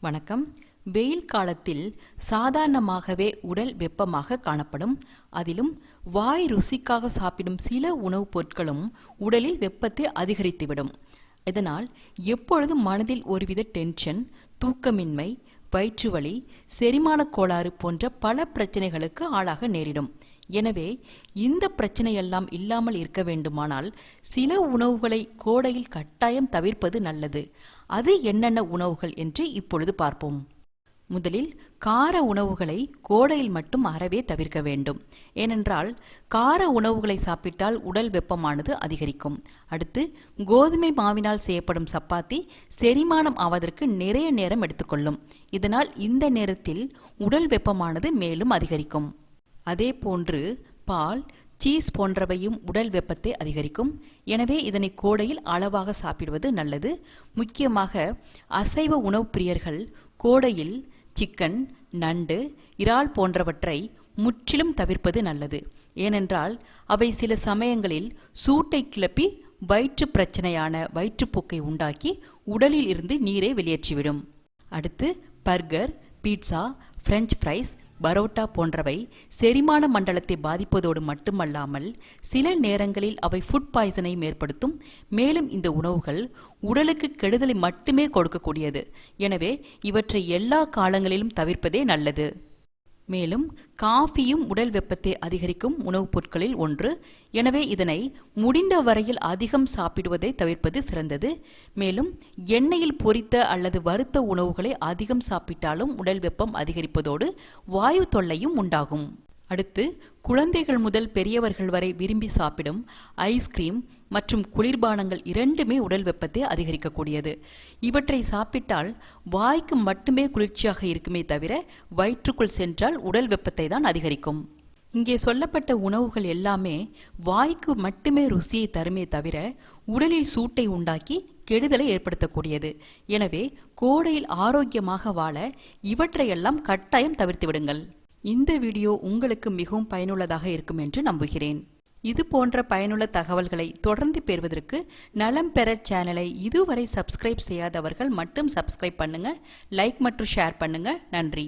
வணக்கம். வெயில் காலத்தில் சாதாரணமாகவே உடல் வெப்பமாக காணப்படும். அதிலும் வாய் ருசிக்காக சாப்பிடும் சில உணவுப் பொருட்களும் உடலில் வெப்பத்தை அதிகரித்துவிடும். இதனால் எப்பொழுதும் மனதில் ஒருவித டென்ஷன் தூக்கமின்மை வயிற்றுவலி செரிமானக் கோளாறு போன்ற பல பிரச்சனைகளுக்கு ஆளாக நேரிடும். எனவே இந்த பிரச்சனையெல்லாம் இல்லாமல் இருக்க வேண்டுமானால் சில உணவுகளை கோடையில் கட்டாயம் தவிர்ப்பது நல்லது. அது என்னென்ன உணவுகள் என்று இப்பொழுது பார்ப்போம். முதலில் கார உணவுகளை கோடையில் மட்டும் அறவே தவிர்க்க வேண்டும். ஏனென்றால் கார உணவுகளை சாப்பிட்டால் உடல் வெப்பமானது அதிகரிக்கும். அடுத்து கோதுமை மாவினால் செய்யப்படும் சப்பாத்தி செரிமானம் ஆவதற்கு நிறைய நேரம் எடுத்துக்கொள்ளும். இதனால் இந்த நேரத்தில் உடல் வெப்பமானது மேலும் அதிகரிக்கும். அதே போன்று பால் சீஸ் போன்றவையும் உடல் வெப்பத்தை அதிகரிக்கும். எனவே இதனை கோடையில் அளவாக சாப்பிடுவது நல்லது. முக்கியமாக அசைவ உணவு பிரியர்கள் கோடையில் சிக்கன் நண்டு இறால் போன்றவற்றை முற்றிலும் தவிர்ப்பது நல்லது. ஏனென்றால் அவை சில சமயங்களில் சூட்டை கிளப்பி வயிற்று பிரச்சனையான வயிற்றுப்போக்கை உண்டாக்கி உடலில் இருந்து நீரை வெளியேற்றிவிடும். அடுத்து burger pizza French fries parotta போன்றவை செரிமான மண்டலத்தை பாதிப்பதோடு மட்டுமல்லாமல் சில நேரங்களில் அவை ஃபுட் பாய்சனை ஏற்படுத்தும் மேலும் இந்த உணவுகள் உடலுக்கு கெடுதலை மட்டுமே கொடுக்கக்கூடியது. எனவே இவற்றை எல்லா காலங்களிலும் தவிர்ப்பதே நல்லது. மேலும் காஃபியும் உடல் வெப்பத்தை அதிகரிக்கும் உணவுப் பொருட்களில் ஒன்று. எனவே இதனை முடிந்த வரையில் அதிகம் சாப்பிடுவதை தவிர்ப்பது சிறந்தது. மேலும் எண்ணெயில் பொரித்த அல்லது வறுத்த உணவுகளை அதிகம் சாப்பிட்டாலும் உடல் வெப்பம் அதிகரிப்பதோடு வாயு தொல்லையும் உண்டாகும். அடுத்து குழந்தைகள் முதல் பெரியவர்கள் வரை விரும்பி சாப்பிடும் ஐஸ்கிரீம் மற்றும் குளிர்பானங்கள் இரண்டுமே உடல் வெப்பத்தை அதிகரிக்கக்கூடியது. இவற்றை சாப்பிட்டால் வாய்க்கு மட்டுமே குளிர்ச்சியாக இருக்குமே தவிர வயிற்றுக்குள் சென்றால் உடல் வெப்பத்தை தான் அதிகரிக்கும். இங்கே சொல்லப்பட்ட உணவுகள் எல்லாமே வாய்க்கு மட்டுமே ருசியை தருமே தவிர உடலில் சூட்டை உண்டாக்கி கெடுதலை ஏற்படுத்தக்கூடியது. எனவே கோடையில் ஆரோக்கியமாக வாழ இவற்றையெல்லாம் கட்டாயம் தவிர்த்து விடுங்கள். இந்த வீடியோ உங்களுக்கு மிகவும் பயனுள்ளதாக இருக்கும் என்று நம்புகிறேன். இது போன்ற பயனுள்ள தகவல்களை தொடர்ந்து பெறுவதற்கு நலம் பெற சேனலை இதுவரை சப்ஸ்கிரைப் செய்யாதவர்கள் மட்டும் சப்ஸ்கிரைப் பண்ணுங்க லைக் மற்றும் ஷேர் பண்ணுங்க. நன்றி.